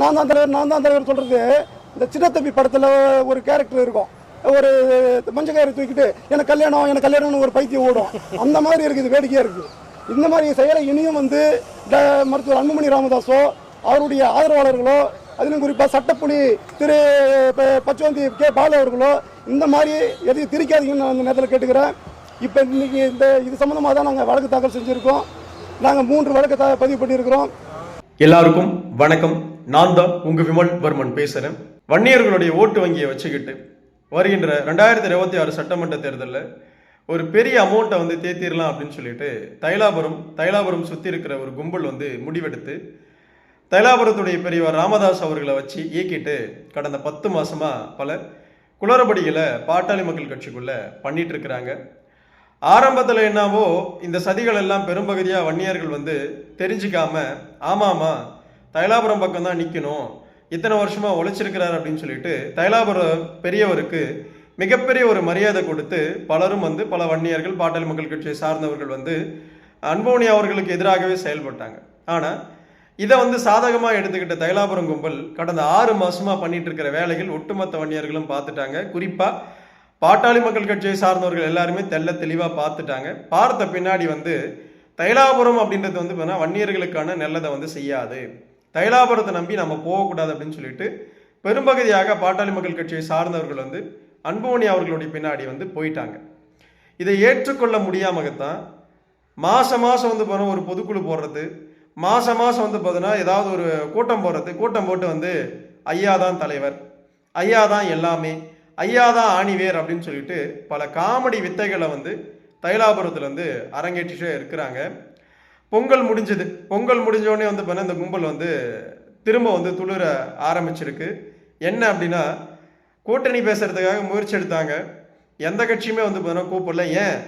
நான் தான் தலைவர் நான் தான் தலைவர் சொல்கிறது இந்த சின்னத்தம்பி படத்தில் ஒரு கேரக்டர் இருக்கும். ஒரு மஞ்சள் கயிறு தூக்கிட்டு எனக்கு கல்யாணம் எனக்கு கல்யாணம்னு ஒரு பைத்தியம் ஓடும். அந்த மாதிரி இருக்குது வேடிக்கையாக இருக்குது. இந்த மாதிரி செயலை இனியும் வந்து மருத்துவர் அன்புமணி ராமதாஸோ அவருடைய ஆதரவாளர்களோ அதிலும் குறிப்பாக சட்டப்புலி திரு பச்சவந்தி பச்சோந்தி கே. பாலு அவர்களோ இந்த மாதிரி எதையும் திரிக்காதீங்கன்னு நான் அந்த நேரத்தில் கேட்டுக்கிறேன். இப்போ இன்றைக்கி இந்த இது சம்மந்தமாக தான் நாங்கள் வழக்கு தாக்கல் செஞ்சுருக்கோம். நாங்கள் மூன்று வழக்கு த பதிவு பண்ணியிருக்கிறோம். எல்லாருக்கும் வணக்கம். நான் தான் உங்கள் விமல் வர்மன் பேசுகிறேன் வன்னியர்களுடைய ஓட்டு வங்கியை வச்சுக்கிட்டு வருகின்ற ரெண்டாயிரத்தி இருபத்தி ஆறு சட்டமன்ற தேர்தலில் ஒரு பெரிய அமௌண்ட்டை வந்து தேத்திரலாம் அப்படின்னு சொல்லிட்டு தைலாபுரம் தைலாபுரம் சுற்றி இருக்கிற ஒரு கும்பல் வந்து முடிவெடுத்து தைலாபுரத்துடைய பெரியவர் ராமதாஸ் அவர்களை வச்சு இயக்கிட்டு கடந்த பத்து மாதமாக பல குளறுபடிகளை பாட்டாளி மக்கள் கட்சிக்குள்ளே பண்ணிட்டு இருக்கிறாங்க. ஆரம்பத்தில் என்னவோ இந்த சதிகள் எல்லாம் பெரும்பகுதியாக வன்னியர்கள் வந்து தெரிஞ்சுக்காம ஆமாமா தைலாபுரம் பக்கம் தான் நிற்கணும் இத்தனை வருஷமாக உழைச்சிருக்கிறார் அப்படின்னு சொல்லிட்டு தைலாபுரம் பெரியவருக்கு மிகப்பெரிய ஒரு மரியாதை கொடுத்து பலரும் வந்து பல வன்னியர்கள் பாட்டாளி மக்கள் கட்சியை சார்ந்தவர்கள் வந்து அன்போனி அவர்களுக்கு எதிராகவே செயல்பட்டாங்க. ஆனால் இதை வந்து சாதகமாக எடுத்துக்கிட்ட தைலாபுரம் கும்பல் கடந்த ஆறு மாதமாக பண்ணிட்டு இருக்கிற வேலைகள் ஒட்டுமொத்த வன்னியர்களும் பார்த்துட்டாங்க. குறிப்பாக பாட்டாளி மக்கள் கட்சியை சார்ந்தவர்கள் எல்லாருமே தெல்ல தெளிவாக பார்த்துட்டாங்க. பார்த்த பின்னாடி வந்து தைலாபுரம் அப்படின்றது வந்து பார்த்தீங்கன்னா வன்னியர்களுக்கான நல்லதை வந்து செய்யாது. தைலாபுரத்தை நம்பி நம்ம போகக்கூடாது அப்படின்னு சொல்லிட்டு பெரும்பகுதியாக பாட்டாளி மக்கள் கட்சியை சார்ந்தவர்கள் வந்து அன்புமணி அவர்களுடைய பின்னாடி வந்து போயிட்டாங்க. இதை ஏற்றுக்கொள்ள முடியாமத்தான் மாதம் மாசம் வந்து பார்த்தா ஒரு பொதுக்குழு போடுறது மாசம் மாசம் வந்து பார்த்தோன்னா ஏதாவது ஒரு கூட்டம் போடுறது கூட்டம் போட்டு வந்து ஐயா தான் தலைவர் ஐயா தான் எல்லாமே ஐயா தான் ஆணிவேர் அப்படின்னு சொல்லிட்டு பல காமெடி வித்தைகளை வந்து தைலாபுரத்தில் வந்து அரங்கேற்றிட்டே இருக்கிறாங்க. பொங்கல் முடிஞ்சது. பொங்கல் முடிஞ்சோடனே வந்து பார்த்தா இந்த கும்பல் வந்து திரும்ப வந்து துளிர ஆரம்பிச்சிருக்கு. என்ன அப்படின்னா கூட்டணி பேசுறதுக்காக முயற்சி எடுத்தாங்க. எந்த கட்சியுமே வந்து பார்த்தீங்கன்னா கூப்பிடல. ஏன்?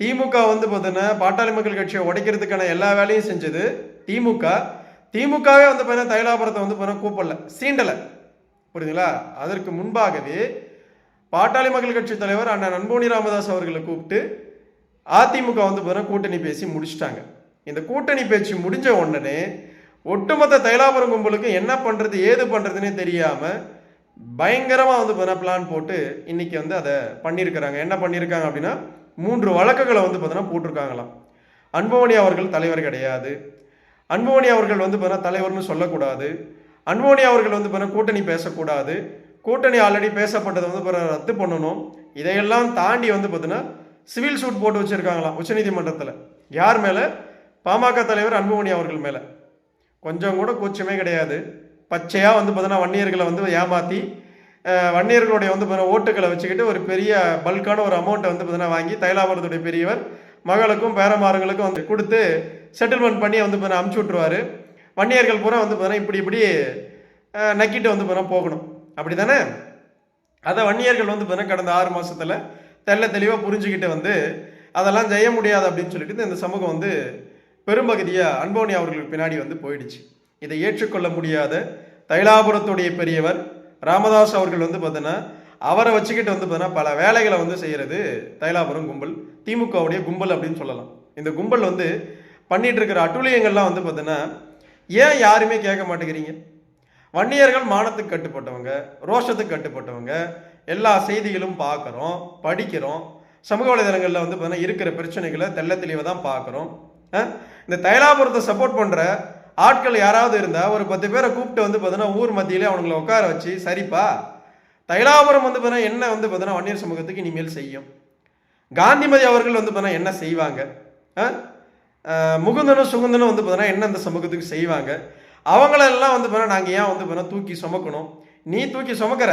திமுக வந்து பார்த்தீங்கன்னா பாட்டாளி மக்கள் கட்சியை உடைக்கிறதுக்கான எல்லா வேலையும் செஞ்சது திமுக. திமுகவே வந்து பார்த்தீங்கன்னா தைலாபுரத்தை வந்து பார்த்தீங்கன்னா கூப்பிடல. சீண்டலை. புரியுதுங்களா? அதற்கு முன்பாகவே பாட்டாளி மக்கள் கட்சி தலைவர் அண்ணன் அன்போனி ராமதாஸ் அவர்களை கூப்பிட்டு அதிமுக வந்து பார்த்தீங்கன்னா கூட்டணி பேசி முடிச்சிட்டாங்க. இந்த கூட்டணி பேச்சு முடிஞ்ச உடனே ஒட்டுமொத்த தைலாபுரம் கும்பலுக்கு என்ன பண்ணுறது ஏது பண்ணுறதுன்னே தெரியாமல் பயங்கரமாக வந்து பார்த்தீங்கன்னா பிளான் போட்டு இன்னைக்கு வந்து அதை பண்ணியிருக்கிறாங்க. என்ன பண்ணியிருக்காங்க அப்படின்னா மூன்று வழக்குகளை வந்து பார்த்தீங்கன்னா போட்டிருக்காங்களாம். அன்புமணி அவர்கள் தலைவர் கிடையாது. அன்புமணி அவர்கள் வந்து பார்த்தீங்கன்னா தலைவர்னு சொல்லக்கூடாது. அன்புமணி அவர்கள் வந்து பார்த்தீங்கன்னா கூட்டணி பேசக்கூடாது. கூட்டணி ஆல்ரெடி பேசப்பட்டதை வந்து பார்த்தீங்கன்னா ரத்து பண்ணணும். இதையெல்லாம் தாண்டி வந்து பார்த்தீங்கன்னா சிவில் சூட் போட்டு வச்சிருக்காங்களாம் உச்சநீதிமன்றத்தில். யார் மேலே? பாமக தலைவர் அன்புமணி அவர்கள் மேலே. கொஞ்சம் கூட கூச்சமே கிடையாது. பச்சையாக வந்து பார்த்தீங்கன்னா வன்னியர்களை வந்து ஏமாற்றி வன்னியர்களுடைய வந்து பார்த்தீங்கன்னா ஓட்டுகளை வச்சுக்கிட்டு ஒரு பெரிய பல்கான ஒரு அமௌண்ட்டை வந்து பார்த்தீங்கன்னா வாங்கி தைலாபுரத்துடைய பெரியவர் மகளுக்கும் பேரமாருங்களுக்கும் வந்து கொடுத்து செட்டில்மெண்ட் பண்ணி வந்து பார்த்தீங்கன்னா அமுச்சு விட்ருவாரு வன்னியர்கள் பூரா வந்து பார்த்தீங்கன்னா இப்படி இப்படி நக்கிட்டு வந்து பார்த்தீங்கன்னா போகணும். அப்படி தானே அதை வன்னியர்கள் வந்து பார்த்தீங்கன்னா கடந்த ஆறு மாதத்தில் தெல்ல தெளிவாக புரிஞ்சுக்கிட்டு வந்து அதெல்லாம் செய்ய முடியாது அப்படின்னு சொல்லிட்டு இந்த சமூகம் வந்து பெரும்பகுதியாக அன்போனி அவர்களுக்கு பின்னாடி வந்து போயிடுச்சு. இதை ஏற்றுக்கொள்ள முடியாத தைலாபுரத்துடைய பெரியவர் ராமதாஸ் அவர்கள் வந்து பார்த்தீங்கன்னா அவரை வச்சுக்கிட்டு வந்து பார்த்தீங்கன்னா பல வேலைகளை வந்து செய்கிறது தைலாபுரம் கும்பல் திமுகவுடைய கும்பல் அப்படின்னு சொல்லலாம். இந்த கும்பல் வந்து பண்ணிட்டு இருக்கிற அட்டுழியங்கள்லாம் வந்து பார்த்தீங்கன்னா ஏன் யாருமே கேட்க மாட்டேங்கிறீங்க? வன்னியர்கள் மானத்துக்கு கட்டுப்பட்டவங்க ரோஷத்துக்கு கட்டுப்பட்டவங்க எல்லா செய்திகளும் பார்க்குறோம் படிக்கிறோம் சமூக வலைதளங்களில் வந்து பார்த்தீங்கன்னா இருக்கிற பிரச்சனைகளை தெல்ல தெளிவாக தான் பார்க்குறோம். இந்த தைலாபுரத்தை சப்போர்ட் பண்ணுற ஆட்கள் யாராவது இருந்தால் ஒரு பத்து பேரை கூப்பிட்டு வந்து பார்த்தீங்கன்னா ஊர் மத்தியிலே அவங்கள உட்கார வச்சு சரிப்பா. தைலாபுரம் வந்து பார்த்தீங்கன்னா என்ன வந்து பார்த்தீங்கன்னா வன்னியர் சமூகத்துக்கு இனிமேல் செய்யும். காந்திமதி அவர்கள் வந்து பார்த்தீங்கன்னா என்ன செய்வாங்க? ஆ? முகுந்தனும் சுகுந்தனும் வந்து பார்த்தீங்கன்னா என்ன இந்த சமூகத்துக்கு செய்வாங்க? அவங்களெல்லாம் வந்து பார்த்தீங்கன்னா நாங்கள் ஏன் வந்து பார்த்தீங்கன்னா தூக்கி சுமக்கணும்? நீ தூக்கி சுமக்கிற?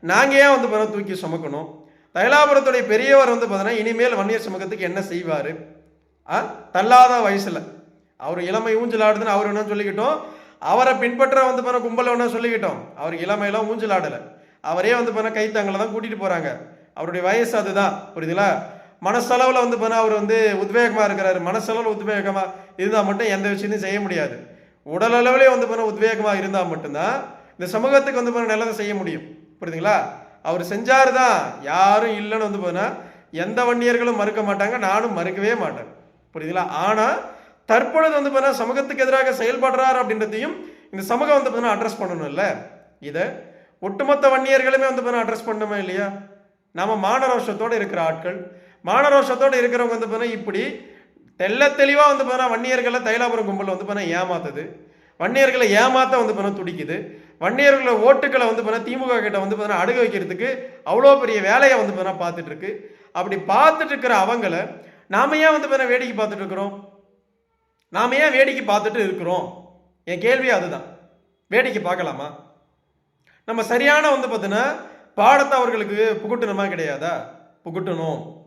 நாங்கள் ஏன் வந்து பார்த்தீங்கன்னா தூக்கி சுமக்கணும்? தைலாபுரத்துடைய பெரியவர் வந்து பார்த்தீங்கன்னா இனிமேல் வன்னியர் சமூகத்துக்கு என்ன செய்வார்? தள்ளாத வயசில். அவர் இளமை ஊஞ்சல் ஆடுதுன்னு அவர் என்ன சொல்லிக்கிட்டோம்? அவரை பின்பற்ற வந்து பண்ண கும்பல் என்ன சொல்லிக்கிட்டோம். அவர் இளமையெல்லாம் ஊஞ்சல் ஆடலை அவரே வந்து பார்த்தா கைத்தாங்களை தான் கூட்டிகிட்டு போகிறாங்க அவருடைய வயசு அதுதான். புரியுதுங்களா மனசளவில் வந்து பார்த்தா அவர் வந்து உத்வேகமாக இருக்கிறாரு. மனசளவில் உத்வேகமாக இருந்தால் மட்டும் எந்த விஷயத்தையும் செய்ய முடியாது. உடல் அளவிலே வந்து பார்த்தா உத்வேகமாக இருந்தால் மட்டும்தான் இந்த சமூகத்துக்கு வந்து பார்த்தா நல்லதை செய்ய முடியும். புரியுதுங்களா? அவர் செஞ்சாரு தான் யாரும் இல்லைன்னு வந்து போனால் எந்த வன்னியர்களும் மறுக்க மாட்டாங்க. நானும் மறுக்கவே மாட்டேன். புரியுதுங்களா ஆனால் தற்பொழுது வந்து பார்த்தீங்கன்னா சமூகத்துக்கு எதிராக செயல்படுறார் அப்படின்றதையும் இந்த சமூகம் வந்து பார்த்தீங்கன்னா அட்ரஸ் பண்ணணும்ல இதை ஒட்டுமொத்த வன்னியர்களுமே வந்து பார்த்தீங்கன்னா அட்ரஸ் பண்ணணுமா இல்லையா நாம மானரோஷத்தோடு இருக்கிற ஆட்கள் மானரோஷத்தோடு இருக்கிறவங்க வந்து பார்த்தீங்கன்னா இப்படி தெல்ல தெளிவாக வந்து பார்த்தீங்கன்னா வன்னியர்களை தைலாபுரம் கும்பல் வந்து பார்த்தீங்கன்னா ஏமாத்துது வன்னியர்களை ஏமாத்த வந்து பார்த்தீங்கன்னா துடிக்குது வன்னியர்களை ஓட்டுக்களை வந்து பார்த்தீங்கன்னா திமுக கிட்ட வந்து பார்த்தீங்கன்னா அடுக வைக்கிறதுக்கு அவ்வளோ பெரிய வேலையை வந்து பார்த்தீங்கன்னா பார்த்துட்டு இருக்கு அப்படி பார்த்துட்டு இருக்கிற அவங்கள நாம ஏன் வந்து பார்த்தீங்கன்னா வேடிக்கை பார்த்துட்டு இருக்கிறோம்? நாம ஏன் வேடிக்கை பார்த்துட்டு இருக்கிறோம்? என் கேள்வி அதுதான். வேடிக்கை பார்க்கலாமா? நம்ம சரியான வந்து பார்த்தீங்கன்னா பாடத்தை அவர்களுக்கு புகுட்டணுமா கிடையாதா? புகுட்டணும்.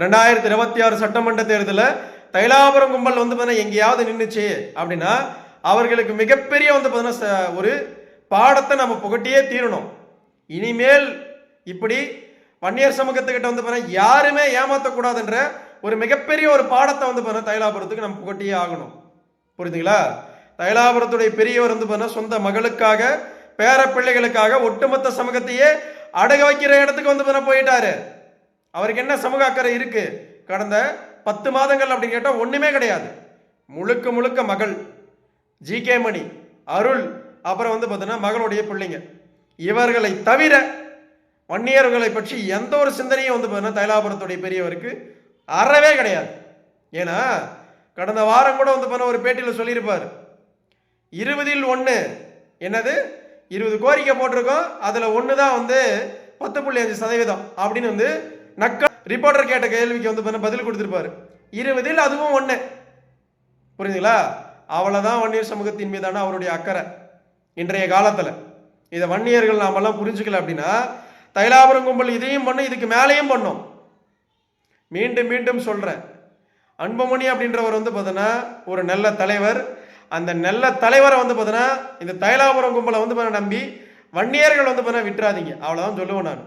ரெண்டாயிரத்தி இருபத்தி ஆறு சட்டமன்ற தேர்தலில் தைலாபுரம் கும்பல் வந்து பார்த்தீங்கன்னா எங்கேயாவது நின்றுச்சு அப்படின்னா அவர்களுக்கு மிகப்பெரிய வந்து பார்த்தீங்கன்னா ச- ஒரு பாடத்தை நம்ம புகட்டியே தீரணும். இனிமேல் இப்படி வன்னியர் சமூகத்துக்கிட்ட வந்து பார்த்தீங்கன்னா யாருமே ஏமாற்றக்கூடாதுன்ற ஒரு மிகப்பெரிய ஒரு பாடத்தை வந்து பார்த்தீங்கன்னா தைலாபுரத்துக்கு நம்ம புகட்டியே ஆகணும். புரியுதுங்களா? தைலாபுரத்துடைய பெரியவர் வந்து பார்த்தீங்கன்னா சொந்த மகளுக்காக பேர பிள்ளைகளுக்காக ஒட்டுமொத்த சமூகத்தையே அடக வைக்கிற இடத்துக்கு வந்து பார்த்தீங்கன்னா போயிட்டாரு. அவருக்கு என்ன சமூக அக்கறை இருக்கு? கடந்த பத்து மாதங்கள் அப்படின்னு கேட்டால் ஒண்ணுமே கிடையாது. முழுக்க முழுக்க மகள். ஜி கே மணி அருள் அப்புறம் வந்து பார்த்தீங்கன்னா மகளுடைய பிள்ளைங்க. இவர்களை தவிர வன்னியர்களை பற்றி எந்த ஒரு சிந்தனையும் வந்து பார்த்தீங்கன்னா தைலாபுரத்துடைய பெரியவருக்கு அறவே கிடையாது. ஏன்னா கடந்த வாரம் கூட வந்து பண்ண ஒரு பேட்டியில் சொல்லியிருப்பார். இருபதில் ஒன்று என்னது? இருபது கோரிக்கை போட்டிருக்கோம். அதில் ஒன்று தான் வந்து பத்து புள்ளி அஞ்சு சதவீதம் அப்படின்னு வந்து நக்க ரிப்போர்ட்டர் கேட்ட கேள்விக்கு வந்து பண்ண பதில் கொடுத்துருப்பாரு. இருபதில் அதுவும் ஒன்று புரியுதுங்களா அவ்வளோதான் வன்னியர் சமூகத்தின் மீதான அவருடைய அக்கறை இன்றைய காலத்தில். இதை வன்னியர்கள் நாமெல்லாம் புரிஞ்சுக்கல அப்படின்னா தைலாபுரம் கும்பல் இதையும் பண்ணும் இதுக்கு மேலேயும் பண்ணும். மீண்டும் மீண்டும் சொல்கிறேன் அன்புமணி அப்படின்றவர் வந்து பார்த்தீங்கன்னா ஒரு நல்ல தலைவர். அந்த நல்ல தலைவரை வந்து பார்த்தீங்கன்னா இந்த தைலாபுரம் கும்பலை வந்து பார்த்தா நம்பி வன்னியர்கள் வந்து பார்த்தா விட்டுறாதீங்க. அவ்வளோதான் சொல்லுவேன் நான்.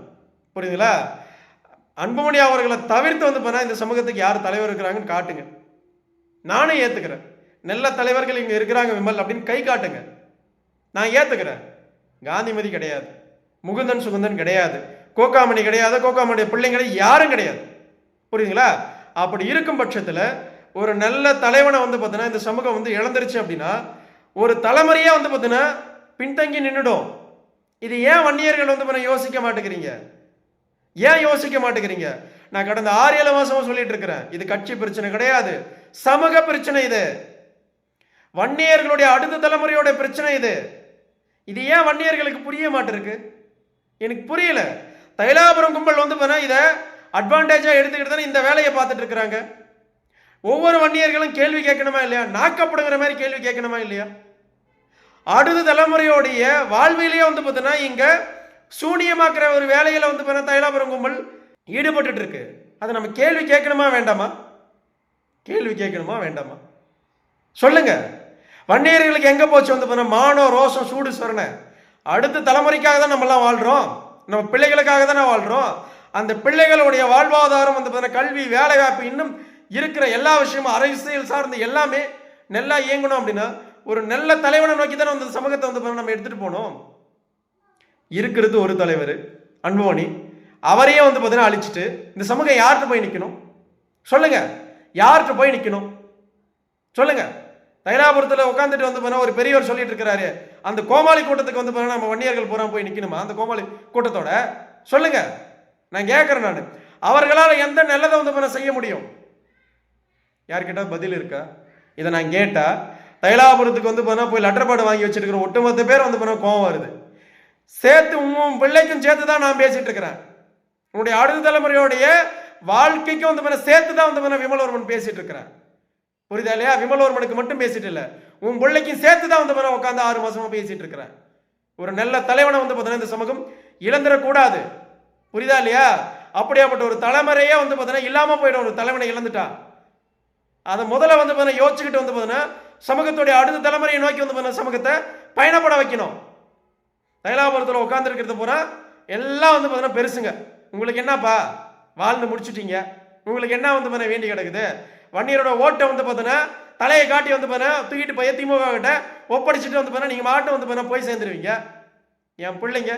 புரியுதுங்களா? அன்புமணி அவர்களை தவிர்த்து வந்து பார்த்தா இந்த சமூகத்துக்கு யார் தலைவர் இருக்கிறாங்கன்னு காட்டுங்க. நானும் ஏற்றுக்கிறேன் நல்ல தலைவர்கள் இங்கே இருக்கிறாங்க விமல் அப்படின்னு கை காட்டுங்க. நான் ஏற்றுக்கிறேன் காந்திமதி கிடையாது. முகுந்தன் சுகுந்தன் கிடையாது. கோகாமணி கிடையாது. கோகாமணிய பிள்ளைங்க கிடையாது, யாரும் கிடையாது. புரியுதுங்களா? அப்படி இருக்கும் பட்சத்தில் ஒரு நல்ல தலைவனை வந்து பார்த்தீங்கன்னா இந்த சமூகம் வந்து இழந்துருச்சு அப்படின்னா ஒரு தலைமுறையே வந்து பார்த்தீங்கன்னா பின்தங்கி நின்றுடும் இது ஏன் வன்னியர்கள் வந்து பார்த்தீங்கன்னா யோசிக்க மாட்டேங்கிறீங்க? ஏன் யோசிக்க மாட்டேங்கிறீங்க? நான் கடந்த ஆறு ஏழு மாசமா சொல்லிட்டு இருக்கிறேன். இது கட்சி பிரச்சனை கிடையாது. சமூக பிரச்சனை இது. வன்னியர்களுடைய அடுத்த தலைமுறையோட பிரச்சனை இது. இது ஏன் வன்னியர்களுக்கு புரிய மாட்டிருக்கு? எனக்கு புரியல. தைலாபுரம் கும்பல் வந்து பண்ணா இதை அட்வான்டேஜாக எடுத்துக்கிட்டு தானே இந்த வேலையை பார்த்துட்டு இருக்கிறாங்க? ஒவ்வொரு வன்னியர்களும் கேள்வி கேட்கணுமா இல்லையா? நாக்கப்படுங்கிற மாதிரி கேள்வி கேட்கணுமா இல்லையா? அடுத்த தலைமுறையோடைய வாழ்விலேயே வந்து பார்த்தீங்கன்னா இங்க சூனியமாக்குற ஒரு வேலையில வந்து பார்த்தீங்கன்னா தைலாபுரம் கும்பல் ஈடுபட்டு இருக்கு. அதை நம்ம கேள்வி கேட்கணுமா வேண்டாமா? கேள்வி கேட்கணுமா வேண்டாமா? சொல்லுங்க. வன்னியர்களுக்கு எங்க போச்சு வந்து பார்த்தா மானம் ரோஷம் சூடு சொரணை. அடுத்த தலைமுறைக்காக தான் நம்மலாம் வாழ்றோம். நம்ம பிள்ளைகளுக்காக தானே வாழ்றோம். அந்த பிள்ளைகளுடைய வாழ்வாதாரம் வந்து பார்த்தீங்கன்னா கல்வி வேலை வாய்ப்பு இன்னும் இருக்கிற எல்லா விஷயமும் அரசியல் சார்ந்த எல்லாமே நல்லா இயங்கணும் அப்படின்னா ஒரு நல்ல தலைவனை நோக்கி தானே அந்த சமூகத்தை வந்து நம்ம எடுத்துட்டு போனோம் இருக்கிறது ஒரு தலைவர் அன்போனி அவரையே வந்து பார்த்தீங்கன்னா அழிச்சிட்டு இந்த சமூகம் யார்கிட்ட போய் நிற்கணும் சொல்லுங்க. யார்கிட்ட போய் நிற்கணும் சொல்லுங்க. தைலாபுரத்தில் உட்காந்துட்டு வந்து போனால் ஒரு பெரியவர் சொல்லிட்டு இருக்கிறாரு. அந்த கோமாளி கூட்டத்துக்கு வந்து போனால் நம்ம வன்னியர்கள் பூரா போய் நிற்கணுமா அந்த கோமாளி கூட்டத்தோட. சொல்லுங்க. நான் கேட்குறேன் நான். அவர்களால் எந்த நல்லதை வந்து போனா செய்ய முடியும்? யார்கிட்ட பதில் இருக்கா? இதை நான் கேட்டால் தைலாபுரத்துக்கு வந்து போனால் போய் லெட்டர் பாடு வாங்கி வச்சிருக்கிற ஒட்டுமொத்த பேர் வந்து போனால் கோவம் வருது. சேர்த்து உன் பிள்ளைக்கும் சேர்த்து தான் நான் பேசிட்டு இருக்கிறேன். உன்னுடைய அடுத்த தலைமுறையோடைய வாழ்க்கைக்கும் வந்து போனா சேர்த்து தான் வந்து போனா விமலவர்மன் பேசிட்டு இருக்கிறேன். புரியுதா இல்லையா? விமலவர்மனுக்கு மட்டும் பேசிட்டு இல்லை. உன் பிள்ளைக்கும் சேர்த்து தான் வந்து போனா உட்காந்து ஆறு மாசமா பேசிட்டு இருக்கிறேன். ஒரு நல்ல தலைவனை வந்து பார்த்தீங்கன்னா இந்த சமூகம் இழந்துடக்கூடாது. புரியுதா இல்லையா அப்படியாப்பட்ட ஒரு தலைமுறையே வந்து பார்த்தீங்கன்னா இல்லாமல் போயிடும் ஒரு தலைமுறை இழந்துட்டா அதை முதல்ல வந்து பார்த்தீங்கன்னா யோசிச்சுக்கிட்டு வந்து பார்த்தீங்கன்னா சமூகத்துடைய அடுத்த தலைமுறையை நோக்கி வந்து பார்த்தீங்கன்னா சமூகத்தை பயணப்பட வைக்கணும் தைலாபுரத்தில் உட்காந்துருக்கிறது பூரா எல்லாம் வந்து பார்த்தீங்கன்னா பெருசுங்க உங்களுக்கு என்னப்பா வாழ்ந்து முடிச்சுட்டீங்க உங்களுக்கு என்ன வந்து பண்ண வேண்டி கிடக்குது வன்னியரோட ஓட்டை வந்து பார்த்தீங்கன்னா தலையை காட்டி வந்து பார்த்தீங்கன்னா தூக்கிட்டு போய் திமுக கிட்ட ஒப்படைச்சிட்டு வந்து பார்த்தீங்கன்னா நீங்கள் மாட்டம் வந்து பார்த்தீங்கன்னா போய் சேர்ந்துருவீங்க என் பிள்ளைங்க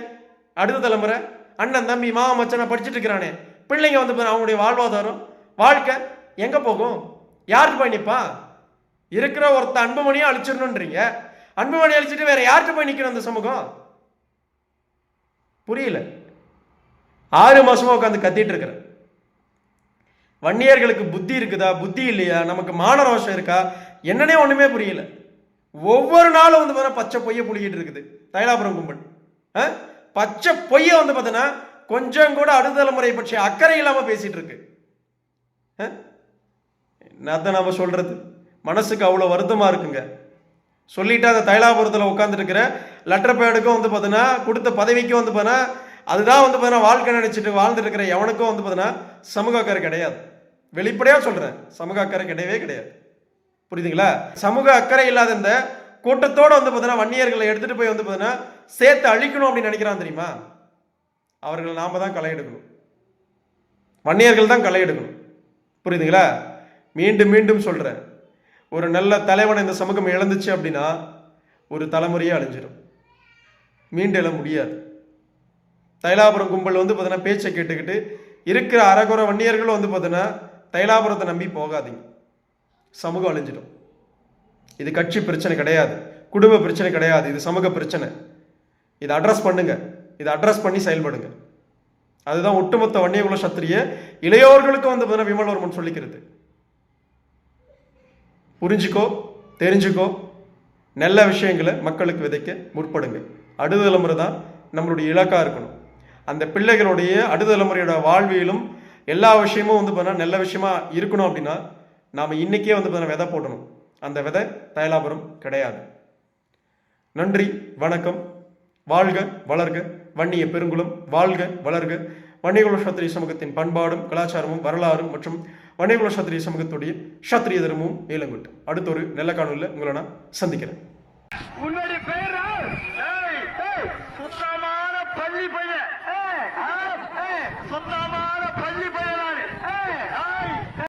அடுத்த தலைமுறை அண்ணன் தம்பி மாமா மச்சனை படிச்சுட்டு இருக்கிறானே. பிள்ளைங்க வந்து பாரு, அவங்களுடைய வாழ்வாதாரம். வாழ்க்கை எங்கே போகும்? யார்கிட்ட போய் நிற்பா இருக்கிற ஒருத்த அன்புமணியை அழிச்சிடணுன்றீங்க. அன்புமணி அழிச்சிட்டு வேற யார்கிட்ட போய் நிற்கணும் அந்த சமூகம்? புரியல. ஆறு மாசமா உட்காந்து கத்திட்டு இருக்கிறேன் வன்னியர்களுக்கு புத்தி இருக்குதா? புத்தி இல்லையா? நமக்கு மான ரோஷம் இருக்கா? என்னன்னே ஒண்ணுமே புரியல. ஒவ்வொரு நாளும் வந்து பார்த்தா பச்சை பொய்ய புளிக்கிட்டு இருக்குது. தைலாபுரம் கும்பல். ஆ? பச்சை பொய்ய வந்து பார்த்தீங்கன்னா கொஞ்சம் கூட அடுத்தலைமுறை பற்றி அக்கறை இல்லாமல் பேசிட்டு இருக்கு. ஆ? நம்ம நாம சொல்றது? மனசுக்கு அவ்வளோ வருத்தமாக இருக்குங்க. சொல்லிட்டு அந்த தைலாபுரத்தில் உட்காந்துருக்கிற லெட்டர் பேடுக்கும் வந்து பார்த்தீங்கன்னா கொடுத்த பதவிக்கும் வந்து பார்த்தீங்கன்னா அதுதான் வந்து பார்த்தீங்கன்னா வாழ்க்கை நினைச்சிட்டு வாழ்ந்துட்டு இருக்கிற எவனுக்கும் வந்து பார்த்தீங்கன்னா சமூக அக்கறை கிடையாது. வெளிப்படையாக சொல்கிறேன் சமூக அக்கறை கிடையவே கிடையாது. புரியுதுங்களா? சமூக அக்கறை இல்லாத இந்த கூட்டத்தோடு வந்து பார்த்தீங்கன்னா வன்னியர்களை எடுத்துகிட்டு போய் வந்து பார்த்தீங்கன்னா சேர்த்து அழிக்கணும் அப்படின்னு நினைக்கிறான் தெரியுமா? அவர்கள் நாம் தான் களை எடுக்கணும். வன்னியர்கள் தான் களை எடுக்கணும். புரியுதுங்களா? மீண்டும் மீண்டும் சொல்கிறேன் ஒரு நல்ல தலைவனை இந்த சமூகம் இழந்துச்சு அப்படின்னா ஒரு தலைமுறையே அழிஞ்சிடும் மீண்டு எழ முடியாது. தைலாபுரம் கும்பல் வந்து பார்த்தீங்கன்னா பேச்சை கேட்டுக்கிட்டு இருக்கிற அறகுறை வன்னியர்களும் வந்து பார்த்தீங்கன்னா தைலாபுரத்தை நம்பி போகாதீங்க. சமூகம் அழிஞ்சிடும். இது கட்சி பிரச்சனை கிடையாது. குடும்ப பிரச்சனை கிடையாது. இது சமூக பிரச்சனை. இதை அட்ரஸ் பண்ணுங்க. இதை அட்ரஸ் பண்ணி செயல்படுங்க. அதுதான் ஒட்டுமொத்த வன்னியகுல சத்திரிய இளையோர்களுக்கும் வந்து பார்த்தீங்கன்னா விமல்வர்மன் சொல்லிக்கிறது. புரிஞ்சுக்கோ தெரிஞ்சுக்கோ நல்ல விஷயங்களை மக்களுக்கு விதைக்க முற்படுங்க. அடுத்த தலைமுறை தான் நம்மளுடைய இலக்காக இருக்கணும். அந்த பிள்ளைகளுடைய அடுத்த தலைமுறையோட வாழ்வியலும் எல்லா விஷயமும் வந்து பார்த்தீங்கன்னா நல்ல விஷயமா இருக்கணும் அப்படின்னா நாம் இன்னைக்கே வந்து பார்த்தீங்கன்னா விதை போடணும். அந்த விதை தயலாபுரம் கிடையாது. நன்றி வணக்கம். வாழ்க வளர்க. வன்னிய பெருங்குளம் வாழ்க வளர்க. வன்னியகுல சத்திரிய சமூகத்தின் பண்பாடும் கலாச்சாரமும் வரலாறும் மற்றும் வன்னியகுல சத்திரிய சமூகத்துடைய சத்திரிய தர்மமும் ஏலங்குட்டு. அடுத்த ஒரு நல்ல காணொலியில் உங்களை நான் சந்திக்கிறேன். உன்னுடைய பள்ளி பையன். சுத்தமான பள்ளி பையன்?